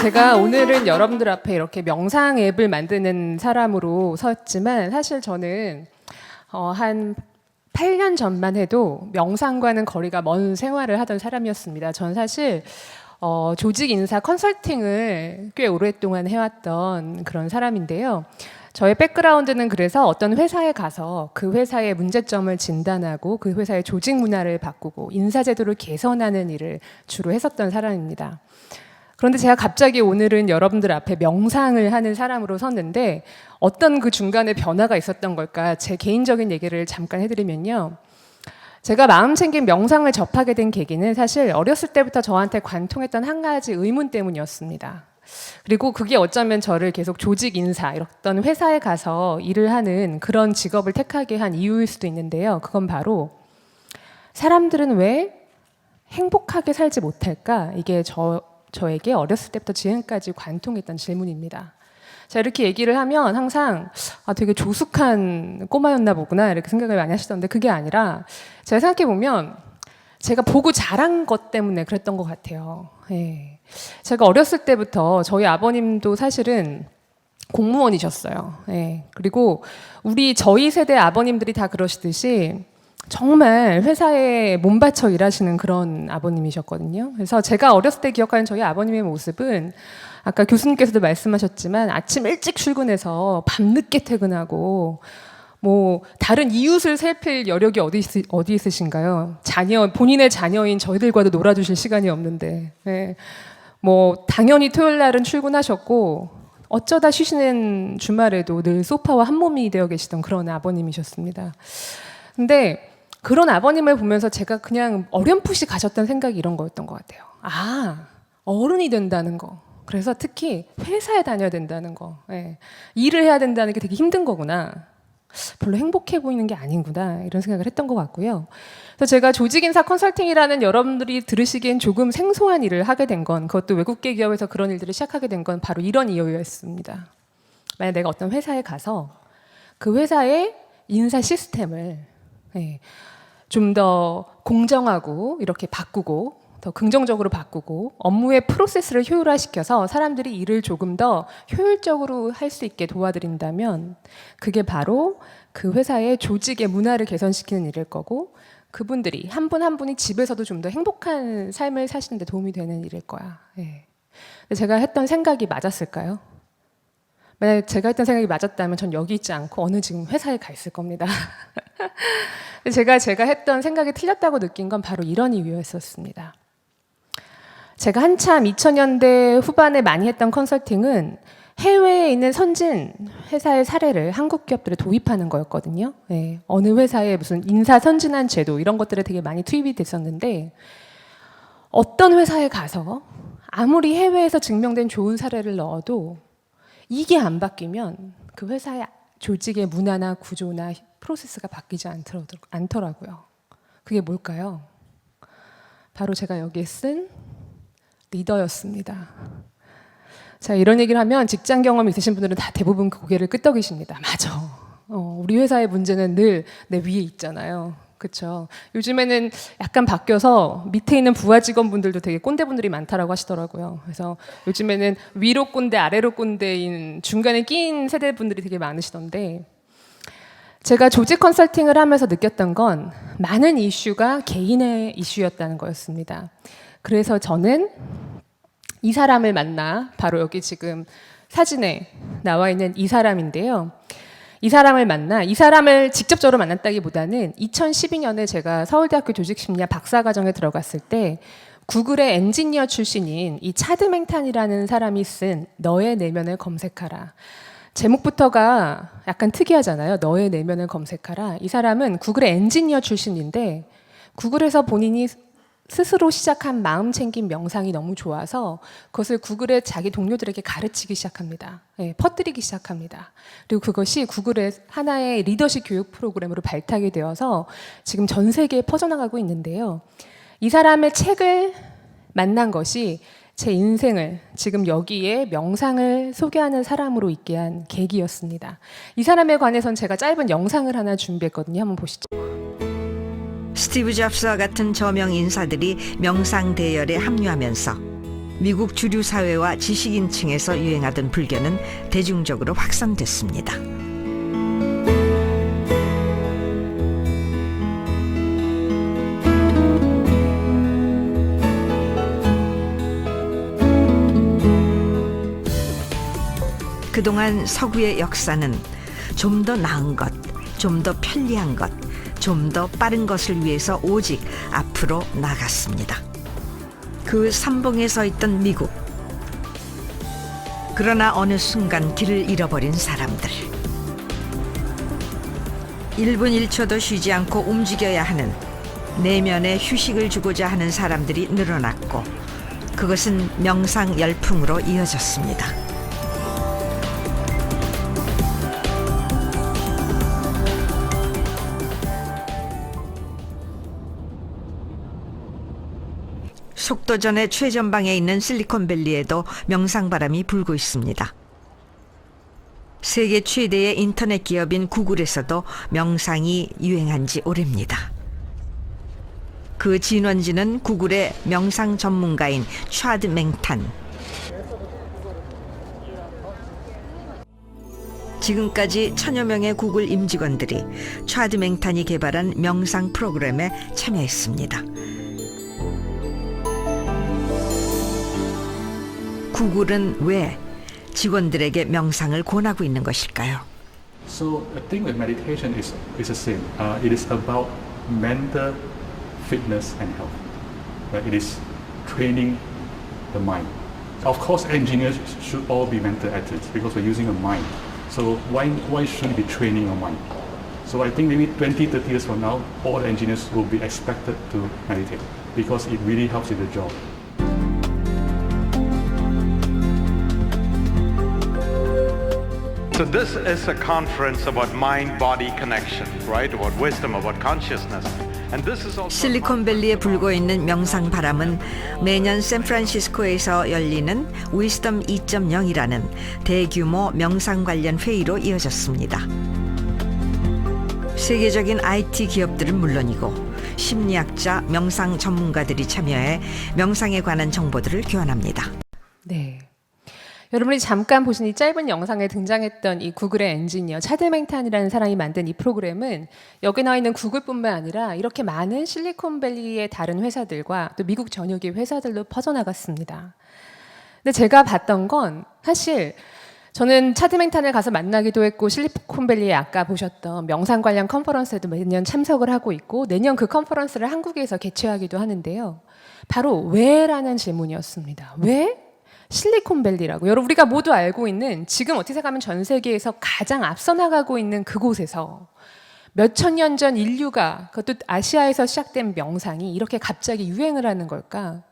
제가 오늘은 여러분들 앞에 이렇게 명상 앱을 만드는 사람으로 섰지만 사실 저는 어, 한 8년 전만 해도 명상과는 거리가 먼 생활을 하던 사람이었습니다. 전 사실 어, 조직 인사 컨설팅을 꽤 오랫동안 해왔던 그런 사람인데요. 저의 백그라운드는 그래서 어떤 회사에 가서 그 회사의 문제점을 진단하고 그 회사의 조직 문화를 바꾸고 인사제도를 개선하는 일을 주로 했었던 사람입니다. 그런데 제가 갑자기 오늘은 여러분들 앞에 명상을 하는 사람으로 섰는데 어떤 그 중간에 변화가 있었던 걸까? 제 개인적인 얘기를 잠깐 해드리면요. 제가 마음 챙긴 명상을 접하게 된 계기는 사실 어렸을 때부터 저한테 관통했던 한 가지 의문 때문이었습니다. 그리고 그게 어쩌면 저를 계속 조직 인사, 이런 회사에 가서 일을 하는 그런 직업을 택하게 한 이유일 수도 있는데요. 그건 바로 사람들은 왜 행복하게 살지 못할까? 이게 저, 저에게 어렸을 때부터 지금까지 관통했던 질문입니다. 자, 이렇게 얘기를 하면 항상 아, 되게 조숙한 꼬마였나 보구나 이렇게 생각을 많이 하시던데 그게 아니라 제가 생각해 보면 제가 보고 자란 것 때문에 그랬던 것 같아요. 예. 제가 어렸을 때부터 저희 아버님도 사실은 공무원이셨어요. 예. 그리고 우리 저희 세대 아버님들이 다 그러시듯이 정말 회사에 몸 바쳐 일하시는 그런 아버님이셨거든요. 그래서 제가 어렸을 때 기억하는 저희 아버님의 모습은 아까 교수님께서도 말씀하셨지만 아침 일찍 출근해서 밤늦게 퇴근하고 뭐 다른 이웃을 살필 여력이 어디, 있, 어디 있으신가요? 자녀 본인의 자녀인 저희들과도 놀아주실 시간이 없는데 예. 뭐 당연히 토요일 날은 출근하셨고 어쩌다 쉬시는 주말에도 늘 소파와 한 몸이 되어 계시던 그런 아버님이셨습니다. 근데 그런 아버님을 보면서 제가 그냥 어렴풋이 가졌던 생각이 이런 거였던 것 같아요. 아, 어른이 된다는 거. 그래서 특히 회사에 다녀야 된다는 거. 예. 일을 해야 된다는 게 되게 힘든 거구나. 별로 행복해 보이는 게 아닌구나. 이런 생각을 했던 것 같고요. 그래서 제가 조직인사 컨설팅이라는 여러분들이 들으시기엔 조금 생소한 일을 하게 된 건, 그것도 외국계 기업에서 그런 일들을 시작하게 된 건 바로 이런 이유였습니다. 만약 내가 어떤 회사에 가서 그 회사의 인사 시스템을 예, 좀더 공정하고 이렇게 바꾸고 더 긍정적으로 바꾸고 업무의 프로세스를 효율화시켜서 사람들이 일을 조금 더 효율적으로 할 수 있게 도와드린다면 그게 바로 그 회사의 조직의 문화를 개선시키는 일일 거고 그분들이 한 분 한 분이 집에서도 좀 더 행복한 삶을 사시는 데 도움이 되는 일일 거야. 예. 제가 했던 생각이 맞았을까요? 만약 제가 했던 생각이 맞았다면 전 여기 있지 않고 어느 지금 회사에 가 있을 겁니다. 제가 제가 했던 생각이 틀렸다고 느낀 건 바로 이런 이유였었습니다. 제가 한참 2000년대 후반에 많이 했던 컨설팅은 해외에 있는 선진 회사의 사례를 한국 기업들에 도입하는 거였거든요. 예, 어느 회사에 무슨 인사 선진한 제도 이런 것들에 되게 많이 투입이 됐었는데 어떤 회사에 가서 아무리 해외에서 증명된 좋은 사례를 넣어도 이게 안 바뀌면 그 회사의 조직의 문화나 구조나 프로세스가 바뀌지 않더라- 않더라고요. 그게 뭘까요? 바로 제가 여기에 쓴 리더였습니다. 자, 이런 얘기를 하면 직장 경험이 있으신 분들은 다 대부분 그 고개를 끄덕이십니다. 맞아. 어, 우리 회사의 문제는 늘 내 위에 있잖아요. 그렇죠. 요즘에는 약간 바뀌어서 밑에 있는 부하 직원분들도 되게 꼰대분들이 많다라고 하시더라고요. 그래서 요즘에는 위로 꼰대, 아래로 꼰대인 중간에 끼인 세대분들이 되게 많으시던데 제가 조직 컨설팅을 하면서 느꼈던 건 많은 이슈가 개인의 이슈였다는 거였습니다. 그래서 저는 이 사람을 만나 바로 여기 지금 사진에 나와 있는 이 사람인데요. 이 사람을 만나 이 사람을 직접적으로 만났다기보다는 2012년에 제가 서울대학교 조직심리학 박사과정에 들어갔을 때 구글의 엔지니어 출신인 이 차드 맹탄이라는 사람이 쓴 너의 내면을 검색하라. 제목부터가 약간 특이하잖아요. 너의 내면을 검색하라. 이 사람은 구글의 엔지니어 출신인데 구글에서 본인이 스스로 시작한 마음 챙김 명상이 너무 좋아서 그것을 구글의 자기 동료들에게 가르치기 시작합니다. 예, 퍼뜨리기 시작합니다. 그리고 그것이 구글의 하나의 리더십 교육 프로그램으로 발탁이 되어서 지금 전 세계에 퍼져나가고 있는데요. 이 사람의 책을 만난 것이 제 인생을 지금 여기에 명상을 소개하는 사람으로 있게 한 계기였습니다. 이 사람에 관해선 제가 짧은 영상을 하나 준비했거든요. 한번 보시죠. 스티브 잡스와 같은 저명 인사들이 명상 대열에 합류하면서 미국 주류 사회와 지식인층에서 유행하던 불교는 대중적으로 확산됐습니다. 그동안 서구의 역사는 좀 더 나은 것, 좀 더 편리한 것, 좀 더 빠른 것을 위해서 오직 앞으로 나갔습니다. 그 삼봉에 서 있던 미국. 그러나 어느 순간 길을 잃어버린 사람들. 1분 1초도 쉬지 않고 움직여야 하는 내면에 휴식을 주고자 하는 사람들이 늘어났고 그것은 명상 열풍으로 이어졌습니다. 속도전의 최전방에 있는 실리콘밸리에도 명상바람이 불고 있습니다. 세계 최대의 인터넷 기업인 구글에서도 명상이 유행한 지 오래입니다. 그 진원지는 구글의 명상 전문가인 차드 맹탄. 지금까지 천여 명의 구글 임직원들이 차드 맹탄이 개발한 명상 프로그램에 참여했습니다. 구글은 왜 직원들에게 명상을 권하고 있는 것일까요? So I think with meditation is is the same. Uh, it is about mental fitness and health. Right? It is training the mind. Of course, engineers should all be mental athletes because we're using a mind. So why why should we be training our mind? So I think maybe 20, 30 years from now, all engineers will be expected to meditate because it really helps in the job. So this is a conference about mind-body connection, right? About wisdom, about consciousness. And this is also 실리콘밸리에 불고 있는 명상 바람은 매년 샌프란시스코에서 열리는 위스덤 2.0이라는 대규모 명상 관련 회의로 이어졌습니다. 세계적인 IT 기업들은 물론이고 심리학자, 명상 전문가들이 참여해 명상에 관한 정보들을 교환합니다. 네. 여러분이 잠깐 보신 이 짧은 영상에 등장했던 이 구글의 엔지니어 차드맹탄이라는 사람이 만든 이 프로그램은 여기 나와 있는 구글뿐만 아니라 이렇게 많은 실리콘밸리의 다른 회사들과 또 미국 전역의 회사들로 퍼져나갔습니다. 근데 제가 봤던 건 사실 저는 차드맹탄을 가서 만나기도 했고 실리콘밸리에 아까 보셨던 명상 관련 컨퍼런스에도 매년 참석을 하고 있고 내년 그 컨퍼런스를 한국에서 개최하기도 하는데요. 바로 왜라는 질문이었습니다. 왜? 실리콘밸리라고 여러분 우리가 모두 알고 있는 지금 어떻게 생각하면 전 세계에서 가장 앞서 나가고 있는 그곳에서 몇천 년 전 인류가 그것도 아시아에서 시작된 명상이 이렇게 갑자기 유행을 하는 걸까?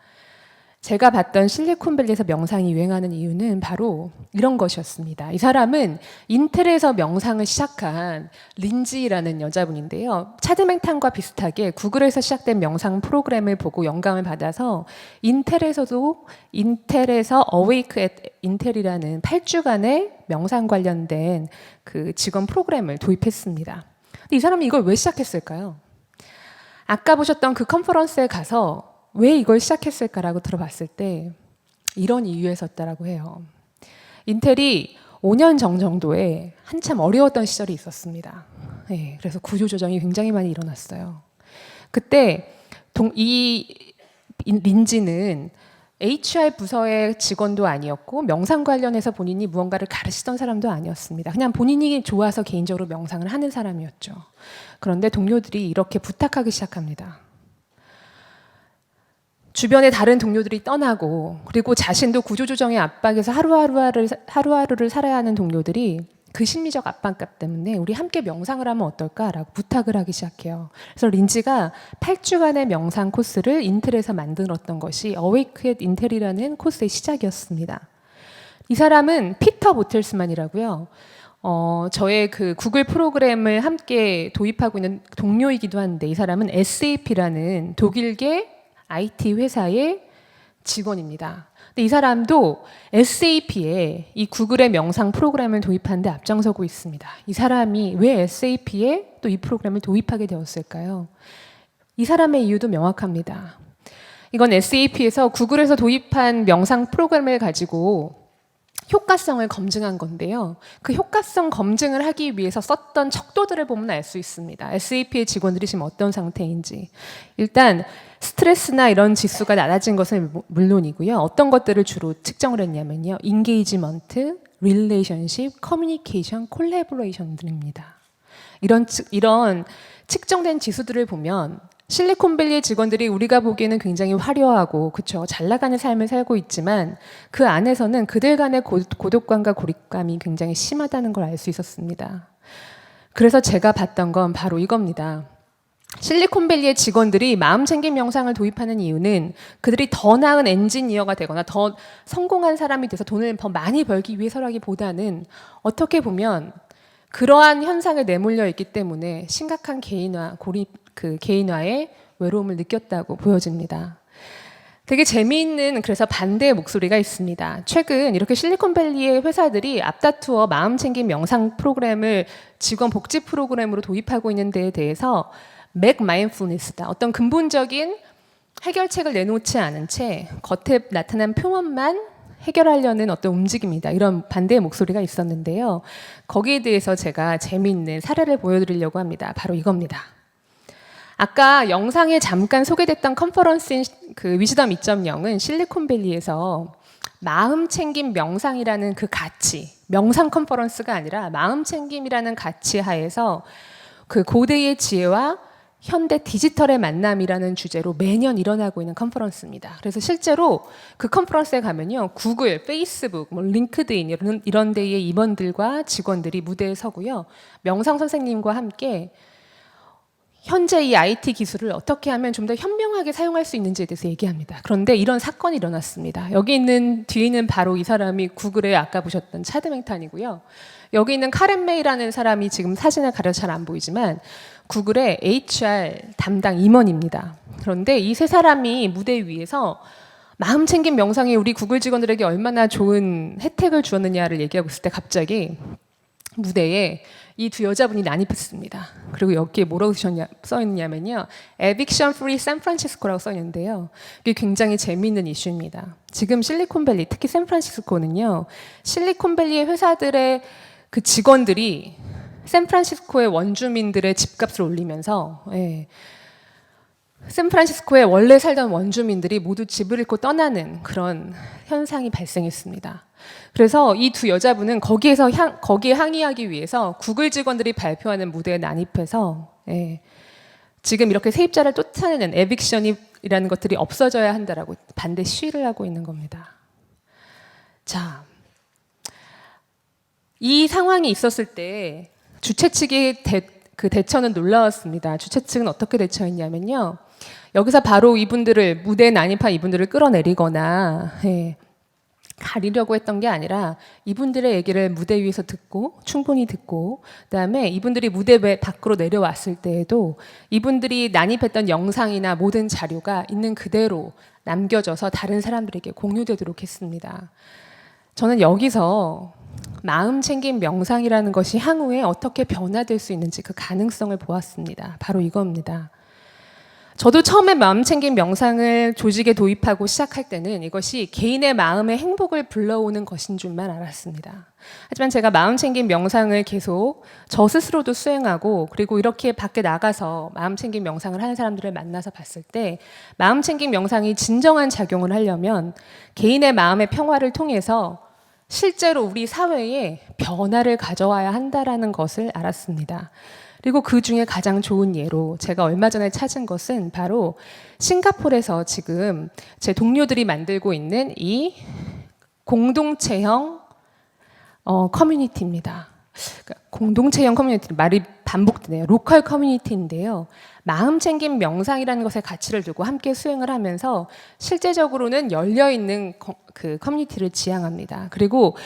제가 봤던 실리콘밸리에서 명상이 유행하는 이유는 바로 이런 것이었습니다. 이 사람은 인텔에서 명상을 시작한 린지라는 여자분인데요. 차드맹탄과 비슷하게 구글에서 시작된 명상 프로그램을 보고 영감을 받아서 인텔에서도 인텔에서 Awake at Intel이라는 8주간의 명상 관련된 그 직원 프로그램을 도입했습니다. 이 사람이 이걸 왜 시작했을까요? 아까 보셨던 그 컨퍼런스에 가서 왜 이걸 시작했을까라고 들어봤을 때 이런 이유에서였다라고 해요. 인텔이 5년 전 정도에 한참 어려웠던 시절이 있었습니다. 네, 그래서 구조조정이 굉장히 많이 일어났어요. 그때 동, 이 인- 린지는 HR 부서의 직원도 아니었고 명상 관련해서 본인이 무언가를 가르치던 사람도 아니었습니다. 그냥 본인이 좋아서 개인적으로 명상을 하는 사람이었죠. 그런데 동료들이 이렇게 부탁하기 시작합니다. 주변의 다른 동료들이 떠나고 그리고 자신도 구조조정의 압박에서 하루하루를 하루하루를 살아야 하는 동료들이 그 심리적 압박감 때문에 우리 함께 명상을 하면 어떨까라고 부탁을 하기 시작해요. 그래서 린지가 8주간의 명상 코스를 인텔에서 만들었던 것이 Awake at Intel이라는 코스의 시작이었습니다. 이 사람은 피터 보틀스만이라고요. 어, 저의 그 구글 프로그램을 함께 도입하고 있는 동료이기도 한데 이 사람은 SAP라는 독일계 IT 회사의 직원입니다. 근데 이 사람도 SAP에 이 구글의 명상 프로그램을 도입하는데 앞장서고 있습니다. 이 사람이 왜 SAP에 또 이 프로그램을 도입하게 되었을까요? 이 사람의 이유도 명확합니다. 이건 SAP에서 구글에서 도입한 명상 프로그램을 가지고 효과성을 검증한 건데요. 그 효과성 검증을 하기 위해서 썼던 척도들을 보면 알 수 있습니다. SAP의 직원들이 지금 어떤 상태인지. 일단 스트레스나 이런 지수가 낮아진 것은 무- 물론이고요. 어떤 것들을 주로 측정을 했냐면요. 인게이지먼트, 릴레이션십, 커뮤니케이션, 콜라보레이션들입니다. 이런 측- 이런 측정된 지수들을 보면 실리콘밸리의 직원들이 우리가 보기에는 굉장히 화려하고 그쵸 잘 나가는 삶을 살고 있지만 그 안에서는 그들 간의 고, 고독감과 고립감이 굉장히 심하다는 걸 알 수 있었습니다. 그래서 제가 봤던 건 바로 이겁니다. 실리콘밸리의 직원들이 마음 챙김 명상을 도입하는 이유는 그들이 더 나은 엔지니어가 되거나 더 성공한 사람이 돼서 돈을 더 많이 벌기 위해서라기보다는 어떻게 보면 그러한 현상에 내몰려 있기 때문에 심각한 개인화, 고립, 그 개인화의 외로움을 느꼈다고 보여집니다. 되게 재미있는 그래서 반대의 목소리가 있습니다. 최근 이렇게 실리콘밸리의 회사들이 앞다투어 마음 챙김 명상 프로그램을 직원 복지 프로그램으로 도입하고 있는 데에 대해서 맥 마인드풀니스다. 어떤 근본적인 해결책을 내놓지 않은 채 겉에 나타난 표현만 해결하려는 어떤 움직임이다. 이런 반대의 목소리가 있었는데요. 거기에 대해서 제가 재미있는 사례를 보여드리려고 합니다. 바로 이겁니다. 아까 영상에 잠깐 소개됐던 컨퍼런스인 그 위즈덤 2.0은 실리콘밸리에서 마음 챙김 명상이라는 그 가치, 명상 컨퍼런스가 아니라 마음 챙김이라는 가치 하에서 그 고대의 지혜와 현대 디지털의 만남이라는 주제로 매년 일어나고 있는 컨퍼런스입니다. 그래서 실제로 그 컨퍼런스에 가면요. 구글, 페이스북, 뭐 링크드인 이런, 이런 데의 임원들과 직원들이 무대에 서고요. 명상 선생님과 함께 현재 이 IT 기술을 어떻게 하면 좀 더 현명하게 사용할 수 있는지에 대해서 얘기합니다. 그런데 이런 사건이 일어났습니다. 여기 있는 뒤에는 바로 이 사람이 구글에 아까 보셨던 차드 맹탄이고요. 여기 있는 카렌 메이라는 사람이 지금 사진을 가려서 잘안 보이지만 구글의 HR 담당 임원입니다. 그런데 이 세 사람이 무대 위에서 마음 챙김 명상이 우리 구글 직원들에게 얼마나 좋은 혜택을 주었느냐를 얘기하고 있을 때 갑자기 무대에 이 두 여자분이 난입했습니다. 그리고 여기에 뭐라고 쓰셨냐, 써 있냐면요. Eviction Free San Francisco라고 써 있는데요. 이게 굉장히 재미있는 이슈입니다. 지금 실리콘밸리, 특히 샌프란시스코는요. 실리콘밸리의 회사들의 그 직원들이 샌프란시스코의 원주민들의 집값을 올리면서 예, 샌프란시스코에 원래 살던 원주민들이 모두 집을 잃고 떠나는 그런 현상이 발생했습니다. 그래서 이 두 여자분은 거기에서 향, 거기에 항의하기 위해서 구글 직원들이 발표하는 무대에 난입해서 예, 지금 이렇게 세입자를 쫓아내는 에빅션이라는 것들이 없어져야 한다라고 반대 시위를 하고 있는 겁니다. 자, 이 상황이 있었을 때 주최 측의 대, 그 대처는 놀라웠습니다. 주최 측은 어떻게 대처했냐면요. 여기서 바로 이분들을 무대에 난입한 이분들을 끌어내리거나 예, 가리려고 했던 게 아니라 이분들의 얘기를 무대 위에서 듣고 충분히 듣고 그다음에 이분들이 무대 외 밖으로 내려왔을 때에도 이분들이 난입했던 영상이나 모든 자료가 있는 그대로 남겨져서 다른 사람들에게 공유되도록 했습니다. 저는 여기서 마음 챙김 명상이라는 것이 향후에 어떻게 변화될 수 있는지 그 가능성을 보았습니다. 바로 이겁니다. 저도 처음에 마음 챙김 명상을 조직에 도입하고 시작할 때는 이것이 개인의 마음의 행복을 불러오는 것인 줄만 알았습니다. 하지만 제가 마음 챙김 명상을 계속 저 스스로도 수행하고 그리고 이렇게 밖에 나가서 마음 챙김 명상을 하는 사람들을 만나서 봤을 때 마음 챙김 명상이 진정한 작용을 하려면 개인의 마음의 평화를 통해서 실제로 우리 사회에 변화를 가져와야 한다라는 것을 알았습니다. 그리고 그 중에 가장 좋은 예로 제가 얼마 전에 찾은 것은 바로 싱가포르에서 지금 제 동료들이 만들고 있는 이 공동체형 어, 커뮤니티입니다. 그러니까 공동체형 커뮤니티 말이 반복되네요. 로컬 커뮤니티인데요. 마음 챙김 명상이라는 것의 가치를 두고 함께 수행을 하면서 실제적으로는 열려 있는 그 커뮤니티를 지향합니다. 그리고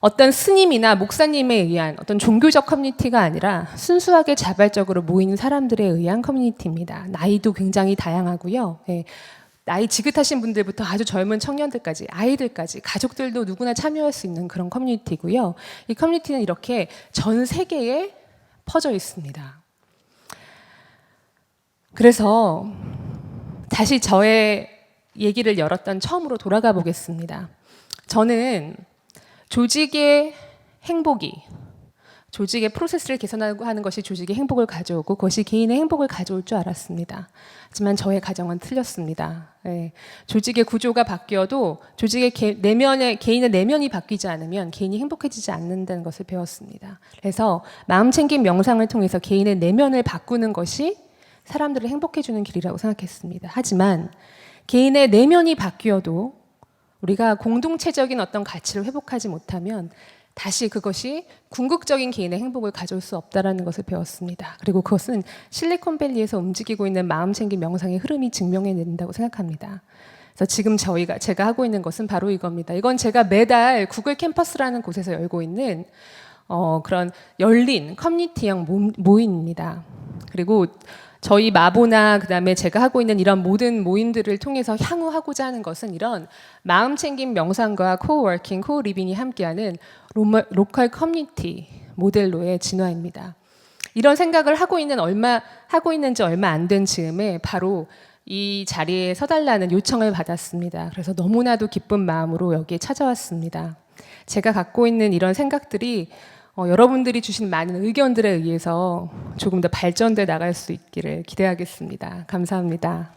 어떤 스님이나 목사님에 의한 어떤 종교적 커뮤니티가 아니라 순수하게 자발적으로 모이는 사람들에 의한 커뮤니티입니다. 나이도 굉장히 다양하고요. 예. 나이 지긋하신 분들부터 아주 젊은 청년들까지 아이들까지 가족들도 누구나 참여할 수 있는 그런 커뮤니티고요. 이 커뮤니티는 이렇게 전 세계에 퍼져 있습니다. 그래서 다시 저의 얘기를 열었던 처음으로 돌아가 보겠습니다. 저는 조직의 행복이 조직의 프로세스를 개선하고 하는 것이 조직의 행복을 가져오고 그것이 개인의 행복을 가져올 줄 알았습니다. 하지만 저의 가정은 틀렸습니다. 예. 조직의 구조가 바뀌어도 조직의 개, 내면의 개인의 내면이 바뀌지 않으면 개인이 행복해지지 않는다는 것을 배웠습니다. 그래서 마음 챙김 명상을 통해서 개인의 내면을 바꾸는 것이 사람들을 행복해 주는 길이라고 생각했습니다. 하지만 개인의 내면이 바뀌어도 우리가 공동체적인 어떤 가치를 회복하지 못하면 다시 그것이 궁극적인 개인의 행복을 가져올 수 없다라는 것을 배웠습니다. 그리고 그것은 실리콘밸리에서 움직이고 있는 마음 챙김 명상의 흐름이 증명해 낸다고 생각합니다. 그래서 지금 저희가 제가 하고 있는 것은 바로 이겁니다. 이건 제가 매달 구글 캠퍼스라는 곳에서 열고 있는 어, 그런 열린 커뮤니티형 모- 모임입니다. 그리고 저희 마보나 그다음에 제가 하고 있는 이런 모든 모임들을 통해서 향후 하고자 하는 것은 이런 마음 챙김 명상과 코워킹, 코리빙이 함께하는 로컬 커뮤니티 모델로의 진화입니다. 이런 생각을 하고 있는 얼마 하고 있는지 얼마 안 된 즈음에 바로 이 자리에 서달라는 요청을 받았습니다. 그래서 너무나도 기쁜 마음으로 여기에 찾아왔습니다. 제가 갖고 있는 이런 생각들이 어, 여러분들이 주신 많은 의견들에 의해서 조금 더 발전돼 나갈 수 있기를 기대하겠습니다. 감사합니다.